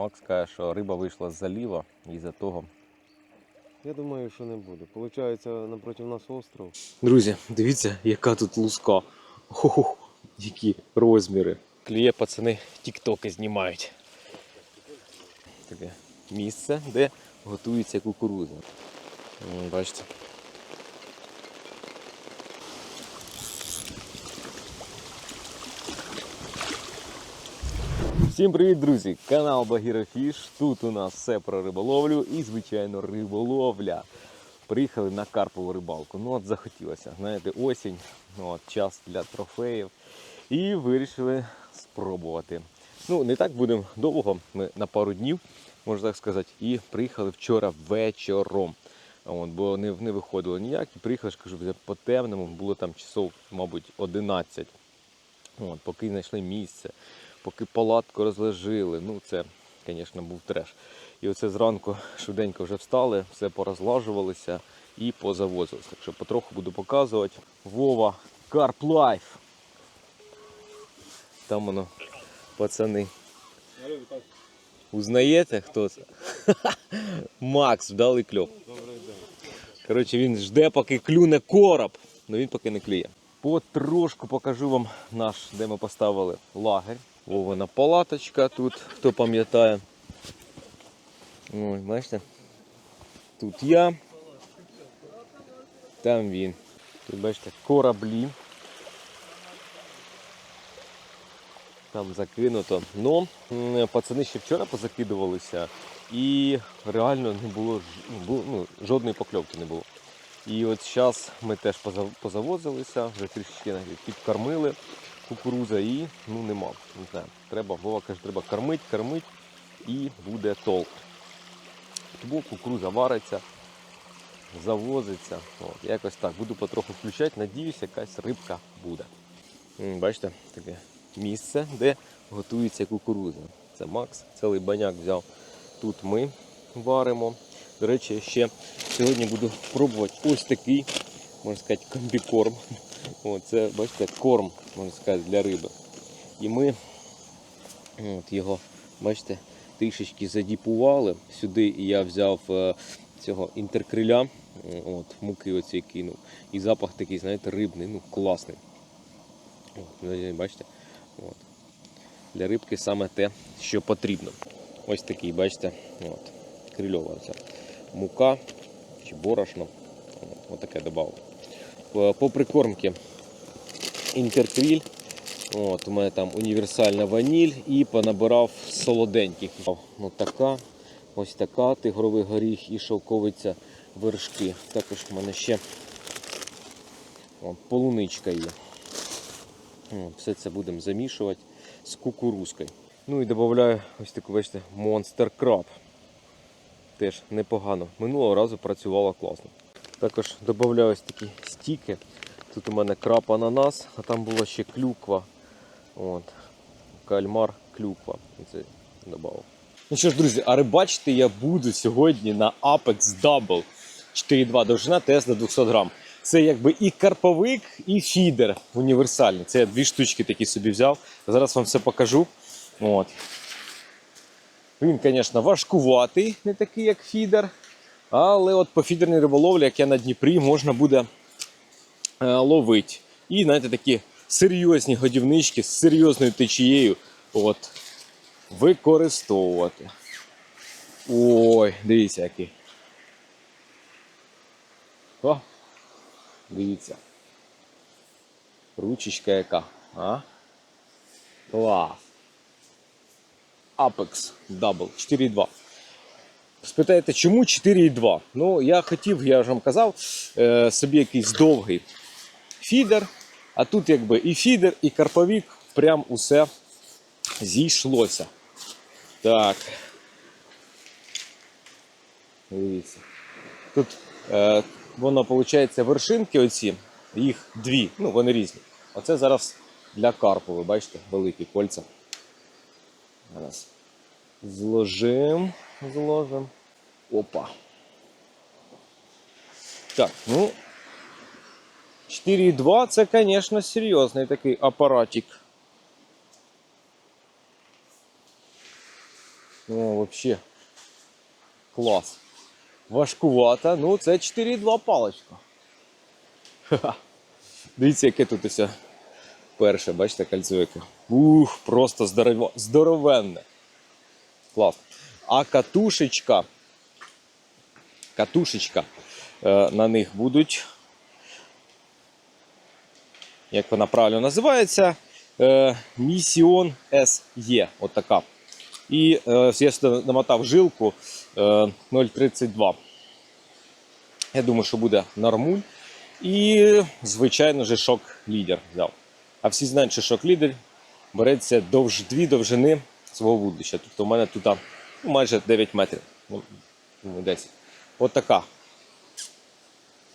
Макс каже, що риба вийшла з заліва і за того. Я думаю, що не буде. Получається, напроти нас остров. Друзі, дивіться, яка тут луска. Хо-хо, які розміри. Кліє пацани тіктоки знімають. Таке місце, де готується кукурудза. Бачите. Всім привіт, друзі! Канал Багіра Фіш. Тут у нас все про риболовлю і, звичайно, риболовля. Приїхали на карпову рибалку. Ну от захотілося. Знаєте, осінь, ну, от, час для трофеїв. І вирішили спробувати. Ну, не так будемо довго, ми на пару днів, можна так сказати, і приїхали вчора вечором. От, бо не, не виходило ніяк. І приїхали, кажу, вже по темному, було там часов, мабуть, 11. От, поки знайшли місце, поки палатку розложили. Ну, це, звісно, був треш. І оце зранку швиденько вже встали, все порозлажувалися і позавозилися. Так що потроху буду показувати. Вова, Carp Life. Там воно, пацани. Узнаєте, хто це? Макс, вдалий день. Коротше, він жде, поки клюне короб, але він поки не клює. Потрошку покажу вам наш, де ми поставили лагерь. Вована палаточка тут, хто пам'ятає. Ой, бачите? Тут я. Там він. Тут бачите кораблі. Там закинуто. Ну, пацани ще вчора позакидувалися і реально не було, ну, ну, жодної покльовки не було. І от зараз ми теж позавозилися, вже навіть підкормили кукуруза і ну нема. Не знаю. Треба, Вова каже, треба кормити, кормити і буде толк. Тому кукуруза вариться, завозиться. От, якось так. Буду потроху включати, надіюсь, якась рибка буде. Бачите, таке місце, де готується кукуруза. Це Макс, цілий баняк взяв. Тут ми варимо. До речі, ще сьогодні буду пробувати ось такий, можна сказати, комбікорм. О, це, бачите, корм, можна сказати, для риби. І ми от його, бачите, трішечки задіпували. Сюди я взяв е, цього інтеркриля, е, от, муки оці кинув. І запах такий, знаєте, рибний, ну класний. От, ну, бачите? От. Для рибки саме те, що потрібно. Ось такий, бачите, от, крильова ця мука чи борошно. От, отаке додав. По, по прикормці інтеркріль. От, у мене там універсальна ваніль і понабирав солоденьких. Ось така, ось така, тигровий горіх і шовковиця вершки. Також в мене ще от, полуничка є. От, Все це будемо замішувати з кукурузкою. Ну і додаю ось таку, бачите, Monster Crab. Теж непогано. Минулого разу працювало класно. Також додаю ось такі стіки. Тут у мене краб ананас, а там була ще клюква. От. Кальмар, клюква. Це додав. Ну що ж, друзі, а рибачити я буду сьогодні на Apex Double 4.2 довжина ТС на 200 грам. Це якби і карповик, і фідер універсальний. Це я дві штучки такі собі взяв. Зараз вам все покажу. От. Він, звісно, важкуватий, не такий, як фідер. Але от по фідерній риболовлі, як я на Дніпрі, можна буде е, ловити. І, знаєте, такі серйозні годівнички з серйозною течією от, використовувати. Ой, дивіться який. О, дивіться. Ручечка яка. А? Клас. Apex Double 4.2. Спитаєте, чому 4,2? Ну, я хотів, я ж вам казав, е, собі якийсь довгий фідер. А тут якби і фідер, і карповік, прям усе зійшлося. Так. Дивіться. Тут е, воно, виходить, вершинки оці, їх дві, ну вони різні. Оце зараз для карпу, ви бачите, великі кольця. Зараз зложим, зложим. Опа. Так, ну. 4,2 це, звісно, серйозний такий апаратик. О, взагалі. Клас. Важкувата. Ну, це 4,2 паличка. Ха-ха. Дивіться, яке тут усе перше, бачите, кольцо яке. Ух, просто здорово, здоровенне. Клас. А катушечка. Катушечка. Е, на них будуть. Як вона правильно називається? Е, Місіон SE. От така. І е, я сюди намотав жилку е, 0,32. Я думаю, що буде нормуль. І, звичайно же, шок-лідер взяв. А всі знають, що шок-лідер береться довж дві довжини свого вудлища. Тобто у мене тут ну, майже 9 метрів. Ну, ну, 10. От.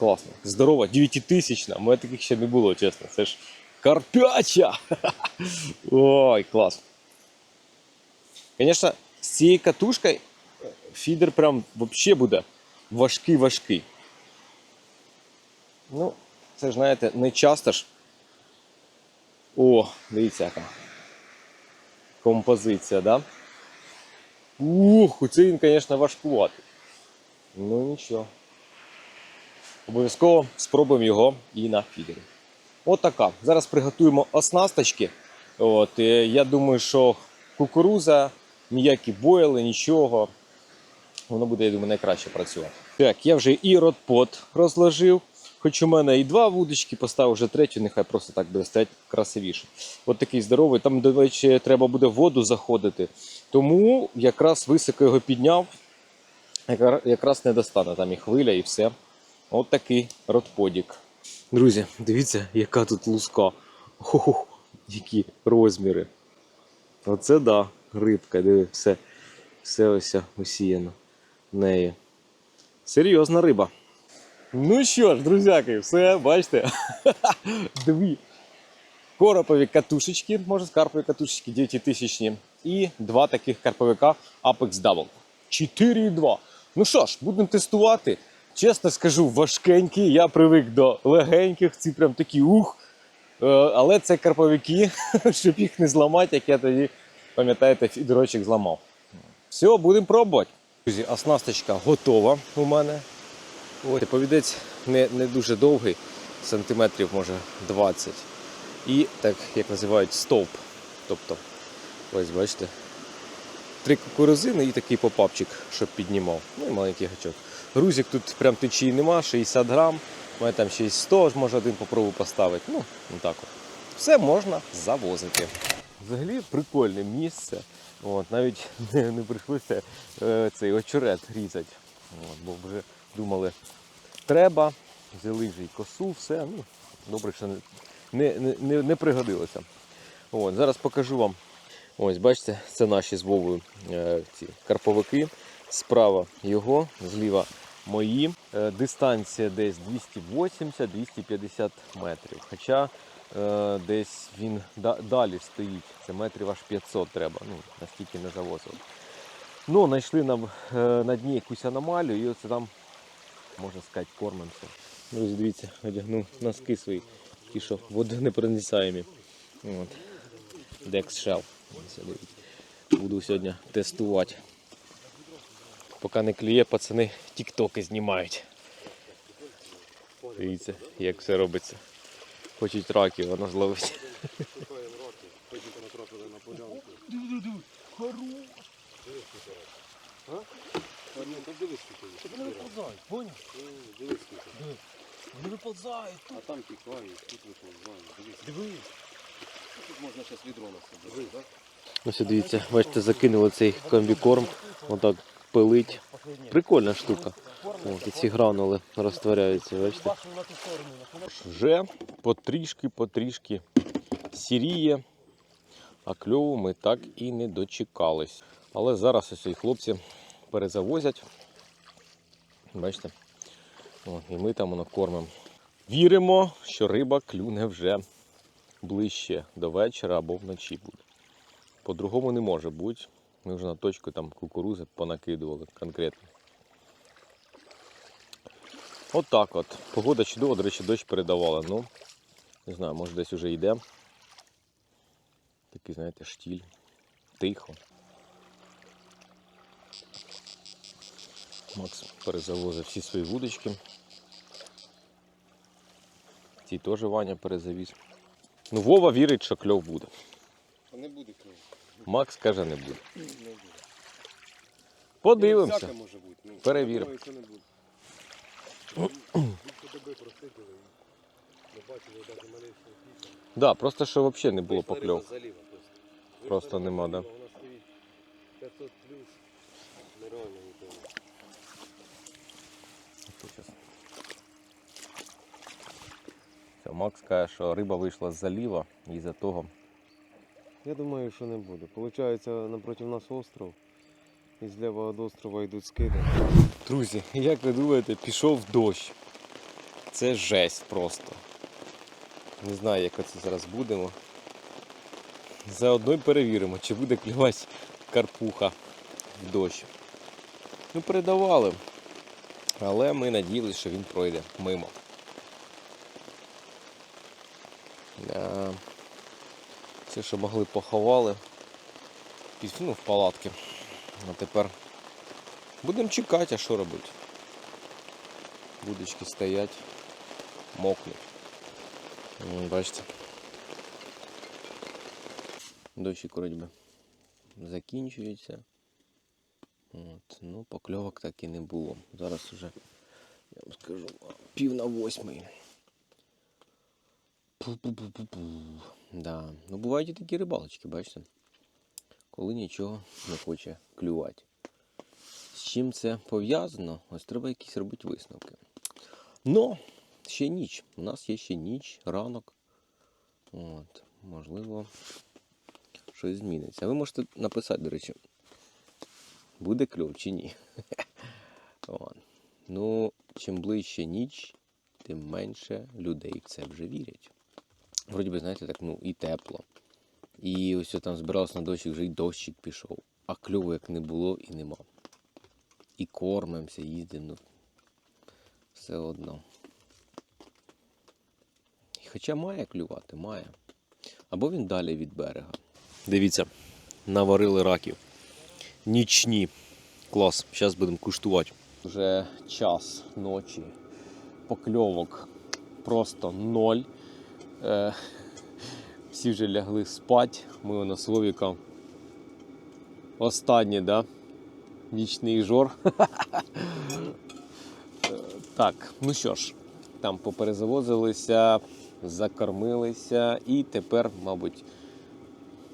Класно. Здорова, 9000 У мене таких ще не було, чесно. Це ж карпяча. Ой, клас. Звісно, з цією катушкою фідер прям взагалі буде важкий-важкий. Ну, це ж, знаєте, не часто ж. О, дивіться яка. Композиція, да? Ух, оце він, звісно, важкуватий. Ну нічого. Обов'язково спробуємо його і на фідері. От така. Зараз приготуємо оснасточки. От, е, я думаю, що кукуруза, ніякі бойли, нічого. Воно буде, я думаю, найкраще працювати. Так, я вже і ротпот розложив. Хоч у мене і два вудочки, поставив вже третю, нехай просто так буде стати красивіше. От такий здоровий. Там, до речі, треба буде в воду заходити. Тому якраз високо його підняв, якраз не достане там і хвиля, і все. От такий ротподік. Друзі, дивіться, яка тут луска. Хо-хо, які розміри. Оце да, рибка, диви, все, все ось усіяно нею. Серйозна риба. Ну що ж, друзяки, все, бачите. Дві коропові катушечки, можна з карпові катушечки 9000 і два таких карповика Apex Double. 4,2. Ну що ж, будемо тестувати. Чесно скажу, важкенькі. Я привик до легеньких, ці прям такі ух. Е, Але це карповики, щоб їх не зламати, як я тоді, пам'ятаєте, фідерочок зламав. Все, будемо пробувати. Друзі, оснасточка готова у мене. Ось, повідець не, не дуже довгий, сантиметрів може 20. І так, як називають, стовп. Тобто, ось бачите, три кукурузини і такий попапчик, щоб піднімав. Ну і маленький гачок. Грузик тут прям течії нема, 60 грам. Мене там ще й 100, може один попробую поставити. Ну, так от. Все можна завозити. Взагалі прикольне місце. От, навіть не, не прийшлося е, цей очерет різати. От, бо вже думали, треба, взяли вже й косу, все. Ну, добре, що не, не, не, не пригодилося. От, зараз покажу вам. Ось, бачите, це наші з Вовою е, ці карповики. Справа його, зліва мої. Е, дистанція десь 280-250 метрів. Хоча е, десь він да- далі стоїть. Це метрів аж 500 треба. Ну, настільки не завозили. Ну, знайшли нам е, на дні якусь аномалію, і оце там, можна сказати, кормимося. Друзі, дивіться, одягнув носки свої, ті, що водонепроницаємі. От. Ось, дивіться. Буду сьогодні тестувати. Поки не клює, пацани тіктоки знімають. Дивіться, як все робиться. Хочуть раків, воно зловить. Вони виповзають. А там тікають, тут виповзають. Дивись, Диви. тут можна зараз відро насадити. так? Ось дивіться, бачите, закинули цей комбікорм, отак пилить. Прикольна штука. От, ці гранули розтворяються, бачите. Вже потрішки-потрішки сіріє, а кльову ми так і не дочекались. Але зараз ось хлопці перезавозять. Бачите? От, і ми там воно кормимо. Віримо, що риба клюне вже ближче до вечора або вночі буде. По-другому не може бути. Ми вже на точку там кукурузи понакидували конкретно. От так от. Погода чудова, до речі, дощ передавала. Ну, не знаю, може десь вже йде. Такий, знаєте, штіль. Тихо. Макс перезавозив всі свої вудочки. Ті теж Ваня перезавіз. Ну, Вова вірить, що кльов буде. А не буде кльово. Макс каже, не буде. Не буде. Подивимося. Всяке може бути. Ну, Перевіримо. я думаю, що не буде. Більше доби просиділи і не бачили навіть малейшого піка. Да, просто що взагалі не було покльов. просто. Нема, да? заліва, Вона стоїть 500 плюс. Нереально ніколи. Макс каже, що риба вийшла з заліва і за того. Я думаю, що не буде. Получається, напроти нас остров. І зліва від острова йдуть скиди. Друзі, як ви думаєте, пішов дощ. Це жесть просто. Не знаю, як оце зараз будемо. Заодно й перевіримо, чи буде клювати карпуха в дощ. Ну, передавали. Але ми надіялися, що він пройде мимо. Да. Все, що могли, поховали. Ну, в палатки. А тепер Будемо чекати, а що робити? Будочки стоять, мокнуть. Бачите. Дощик вроді би закінчується. От. Ну, покльовок так і не було. Зараз уже, я вам скажу, пів на восьмий. Пу-пу-пу-пу-пу. Да. Ну, бувають і такі рибалочки, бачите? Коли нічого не хоче клювати. З чим це пов'язано? Ось треба якісь робити висновки. Но ще ніч. У нас є ще ніч, ранок. От, можливо, щось зміниться. Ви можете написати, до речі, буде кльов чи ні. От. Ну, чим ближче ніч, тим менше людей в це вже вірять. Вроді би, знаєте, так, ну, і тепло. І ось там збирався на дощик, вже й дощик пішов. А кльову як не було і нема і кормимося, їздимо. Ну, все одно. Хоча має клювати, має. Або він далі від берега. Дивіться, наварили раків. Нічні. Клас. Зараз будемо куштувати. Вже час ночі. Покльовок просто ноль. Е, всі вже лягли спать. Ми воно Словіка. Останнє, да? Нічний жор. Е, так, ну що ж, там поперезавозилися, закормилися і тепер, мабуть,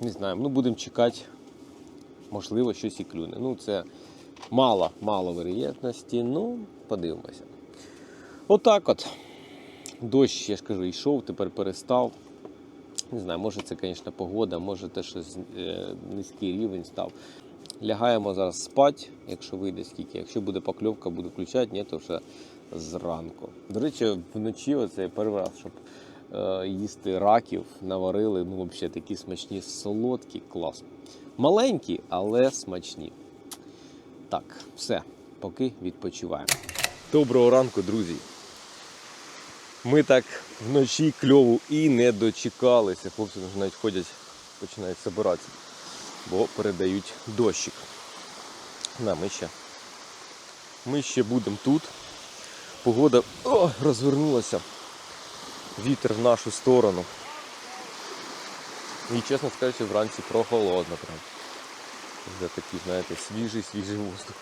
не знаю, ну будемо чекати, можливо, щось і клюне. Ну, це мало, мало вероятності, ну, подивимося. Отак от. Дощ, я ж кажу, йшов, тепер перестав. Не знаю, може це, звісно, погода, може те, що е, низький рівень став. Лягаємо зараз спати, якщо вийде скільки. Якщо буде покльовка, буду включати, ні, то вже зранку. До речі, вночі оце я перший раз, щоб е, їсти раків, наварили. Ну, взагалі такі смачні, солодкі, клас. Маленькі, але смачні. Так, все, поки відпочиваємо. Доброго ранку, друзі. Ми так вночі кльову і не дочекалися. Хлопці вже навіть ходять, починають збиратися бо передають дощик. На, ми ще. Ми ще будемо тут. Погода о, розвернулася. Вітер в нашу сторону. І чесно скажучи, вранці прохолодно прям. Вже такий, знаєте, свіжий, свіжий воздух.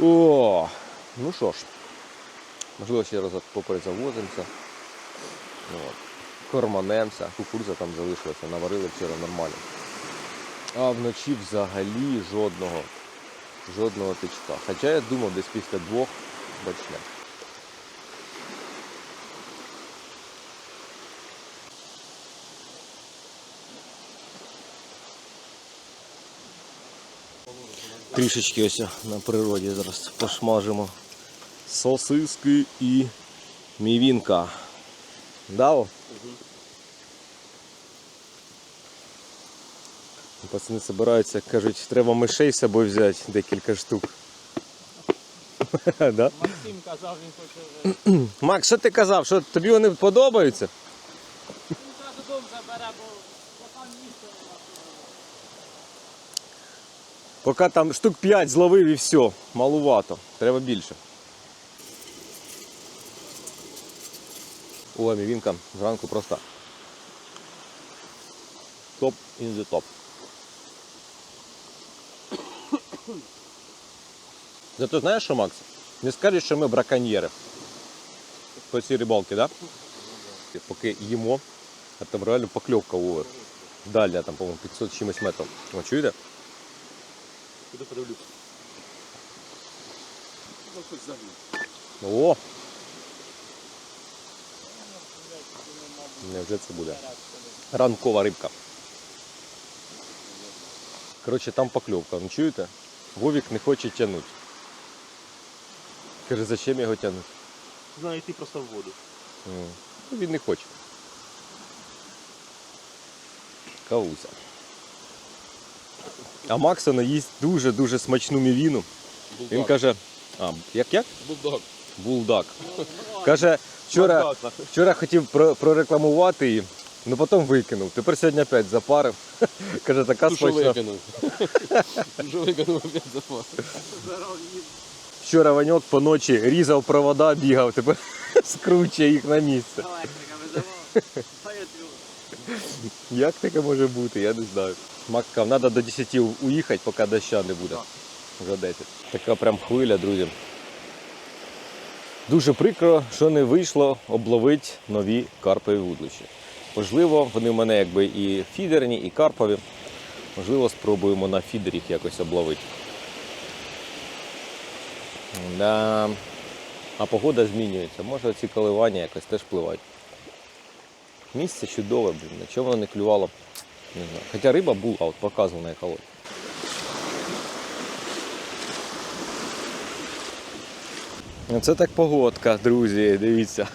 О, ну що ж, можливо, ще раз поперезавозимося. От. Корманемося, кукуруза там залишилася, наварили вчора нормально. А вночі взагалі жодного, жодного тичка. Хоча я думав, десь після двох почне. Трішечки ось на природі зараз пошмажимо сосиски і мівінка. Дао? Пацани збираються, кажуть, треба мишей з собою взяти декілька штук. да? Максим казав, він хоче вже. Макс, що ти казав? Що тобі вони подобаються? Він зразу дом забере, бо там місце. Поки там штук 5 зловив і все. Малувато. Треба більше. О, мівінка зранку просто. Топ in the top. Зато знаєш що, Макс? Не скажеш, що ми браконьєри. По цій рибалці, так? Да? Поки їмо, а там реально покльовка ловить. Дальня, там, по-моєму, 500 чимось метрів. О, чуєте? Куди загнув. О! Невже це буде? Ранкова рибка. Коротше, там покльовка, ну чуєте? Вовік не хоче тягнути. Каже, зачем його тягнути? Знаю, йти просто в воду. Ну, він не хоче. Кавуся. А Максона їсть дуже-дуже смачну мівіну. Він каже, а, як як? Булдог. Булдак. Каже, вчора, вчора хотів прорекламувати її, ну потім викинув. Тепер сьогодні опять запарив. Каже, така смачна. викинув. Дуже викинув опять запас. Вчора Ваньок по ночі різав провода, бігав, тепер скручує їх на місце. Як таке може бути, я не знаю. Мак сказав, треба до 10 уїхати, поки доща не буде. За 10. Така прям хвиля, друзі. Дуже прикро, що не вийшло обловити нові карпові вудлищі. Можливо, вони в мене якби і фідерні, і карпові. Можливо, спробуємо на фідер їх якось обловити. Да. А погода змінюється. Може ці коливання якось теж впливають. Місце чудове, блін. На чому не клювало? Не знаю. Хоча риба була, от показував на ехолоті. Оце так погодка, друзі, дивіться.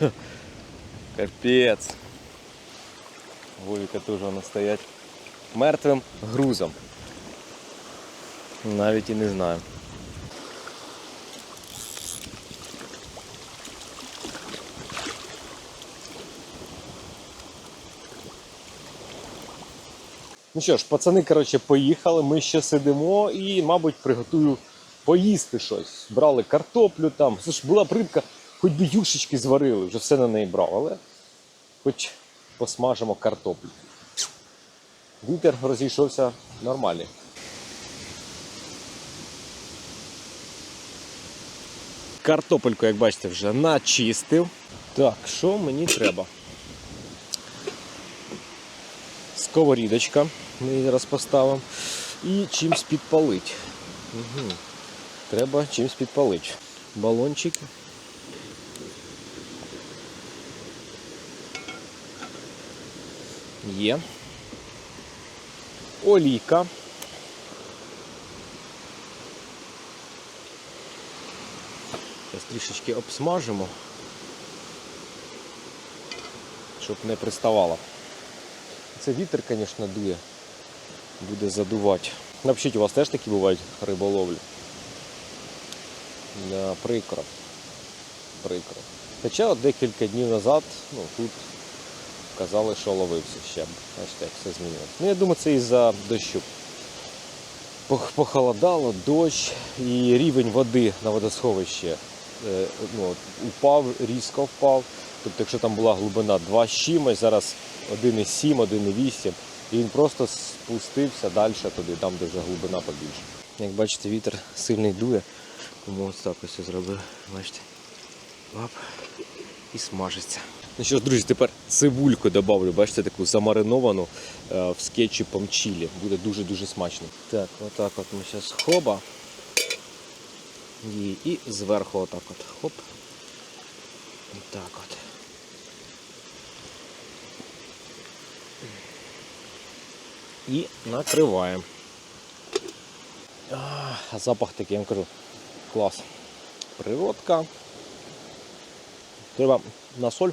Капець. Вовіка теж воно стоять мертвим грузом. Навіть і не знаю. Ну що ж, пацани, коротше, поїхали, ми ще сидимо і, мабуть, приготую поїсти щось. Брали картоплю там. Слушай, була б рибка, хоч би юшечки зварили, вже все на неї брав, але хоч посмажимо картоплю. Вітер розійшовся нормальний. Картопельку, як бачите, вже начистив. Так, що мені треба? Сковорідочка. Ми її зараз поставимо. І чимсь підпалить. Угу. Треба чимсь підпалити. Балончик. Є. Олійка. Зараз трішечки обсмажимо, щоб не приставало. Це вітер, звісно, дує. Буде задувати. Напишіть, у вас теж такі бувають риболовлі. Да, прикро. Прикро. Хоча от декілька днів назад ну, тут казали, що ловився ще. Бачите, як все змінилося. Ну, я думаю, це із-за дощу. Похолодало, дощ і рівень води на водосховищі е, ну, упав, різко впав. Тобто, якщо там була глибина 2 з чимось, зараз 1,7, 1,8. І він просто спустився далі туди, там, де вже глибина побільше. Як бачите, вітер сильний дує, тому ось так ось зробив. Бачите. Лап. І смажиться. Ну що ж, друзі, тепер цибульку додавлю, бачите, таку замариновану е, в з кетчупом чилі. Буде дуже-дуже смачно. Так, отак от ми зараз хоба. І, і зверху отак от. Хоп. Отак от. І накриваємо. А, запах такий, я вам кажу, клас. Природка. Треба на соль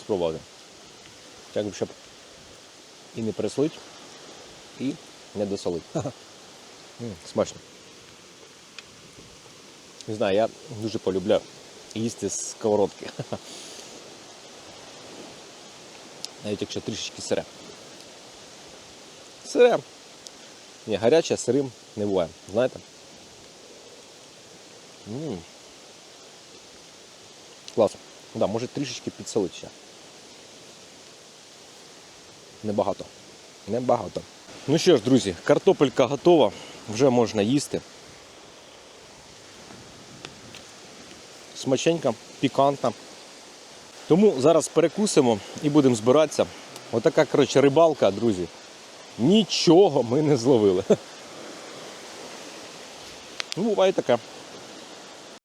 спробувати. Так, щоб і не прислить, і не досолить. М, Смачно. Не знаю, я дуже полюбляю їсти з сковородки. Навіть якщо трішечки сире. Сире. Ні, гаряче сирим не буває. Знаєте? М Клас. Да, може трішечки підсолити ще. Небагато. Небагато. Ну що ж, друзі, картопелька готова, вже можна їсти. Смаченька, пікантна. Тому зараз перекусимо і будемо збиратися. Отака, коротше, рибалка, друзі. Нічого ми не зловили. Ну, буває таке.